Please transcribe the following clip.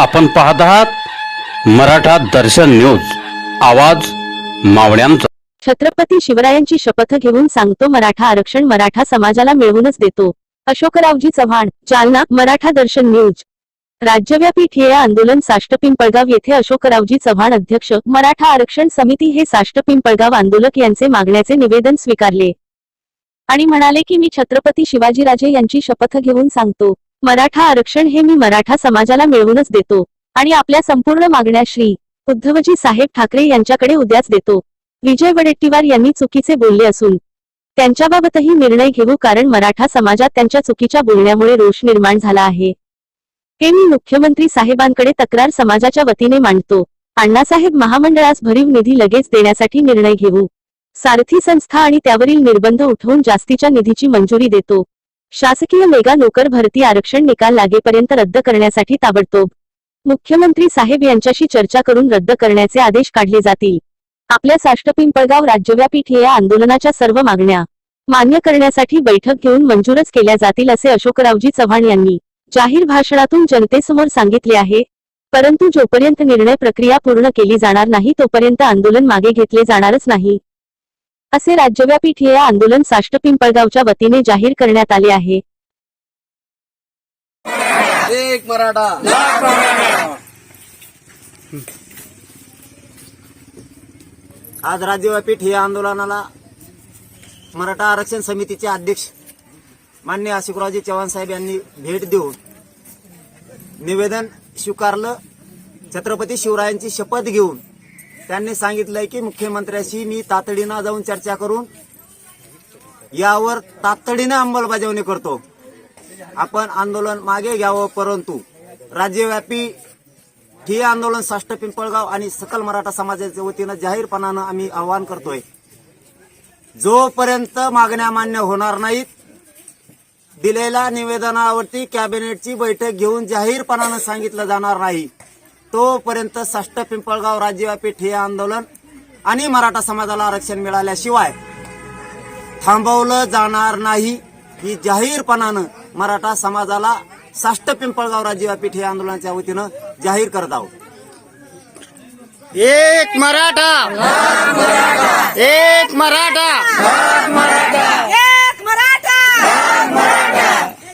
आपण पाहत आहात मराठा दर्शन न्यूज. आवाज मावळ्यांचा. छत्रपती शिवरायांची शपथ घेऊन सांगतो मराठा आरक्षण मराठा समाजाला मिळवूनच देतो. अशोकरावजी चव्हाण जालना मराठा दर्शन न्यूज. राज्यव्यापी ठिय्या आंदोलन साष्ट पिंपळगाव येथे अशोकरावजी चव्हाण अध्यक्ष मराठा आरक्षण समिती हे साष्ट पिंपळगाव आंदोलक यांचे मागण्याचे निवेदन स्वीकारले. आणि म्हणाले की मी छत्रपती शिवाजीराजे यांची शपथ घेऊन सांगतो. मराठा आरक्षण हे मी मराठा समाजाला मिळवूनच देतो आणि आपल्या संपूर्ण मागण्या श्री उद्धवजी साहेब ठाकरे यांच्याकडे उद्याच देतो. विजय वडेट्टीवार यांनी चुकीचे बोलले असून त्यांच्याबाबतही निर्णय घेऊ कारण मराठा समाजात त्यांच्या चुकीच्या बोलण्यामुळे रोष निर्माण झाला आहे. हे मी मुख्यमंत्री साहेबांकडे तक्रार समाजाच्या वतीने मांडतो. अण्णासाहेब महामंडळास भरीव निधी लगेच देण्यासाठी निर्णय घेऊ. सारथी संस्था आणि त्यावरील निर्बंध उठवून जास्तीच्या निधीची मंजुरी देतो. शासकीय मेगा नोकर भरती आरक्षण निकाल लागेपर्यंत रद्द करण्यासाठी ताबडतोब मुख्यमंत्री साहेब यांच्याशी चर्चा करून रद्द करण्याचे आदेश काढले जातील. आपल्या साष्ट पिंपळगाव राज्यव्यापी ठिय्या आंदोलनाच्या सर्व मागण्या मान्य करण्यासाठी बैठक घेऊन मंजूरच केल्या जातील असे अशोकरावजी चव्हाण यांनी जाहीर भाषणातून जनतेसमोर सांगितले आहे. परंतु जोपर्यंत निर्णय प्रक्रिया पूर्ण केली जाणार नाही तोपर्यंत आंदोलन मागे घेतले जाणारच नाही. असे राज्यव्यापी ठिय्या आंदोलन साष्ट पिंपळगावच्या वतीने जाहीर करण्यात आले आहे. एक मराठा. आज राज्यव्यापी ठिय्या आंदोलनाला मराठा आरक्षण समितीचे अध्यक्ष मान्य अशोकरावजी चव्हाण साहेब यांनी भेट देऊन निवेदन स्वीकारलं. छत्रपती शिवरायांची शपथ घेऊन त्यांनी सांगितलंय की मुख्यमंत्र्याशी मी तातडीनं जाऊन चर्चा करून यावर तातडीनं अंमलबजावणी करतो. आपण आंदोलन मागे घ्यावं परंतु राज्यव्यापी हे आंदोलन साष्ट पिंपळगाव आणि सकल मराठा समाजाच्या वतीनं जाहीरपणानं आम्ही आवाहन करतोय. जोपर्यंत मागण्या मान्य होणार नाहीत दिलेल्या निवेदनावरती कॅबिनेटची बैठक घेऊन जाहीरपणानं सांगितलं जाणार नाही. तोपर्यंत साष्ट पिंपळगाव राज्यव्यापी ठिय्या आंदोलन आणि मराठा समाजाला आरक्षण मिळाल्याशिवाय थांबवलं जाणार नाही. ही जाहीरपणानं मराठा समाजाला साष्ट पिंपळगाव राज्यव्यापी ठिय्या आंदोलनाच्या वतीनं जाहीर करत आहोत. एक मराठा! एक मराठा!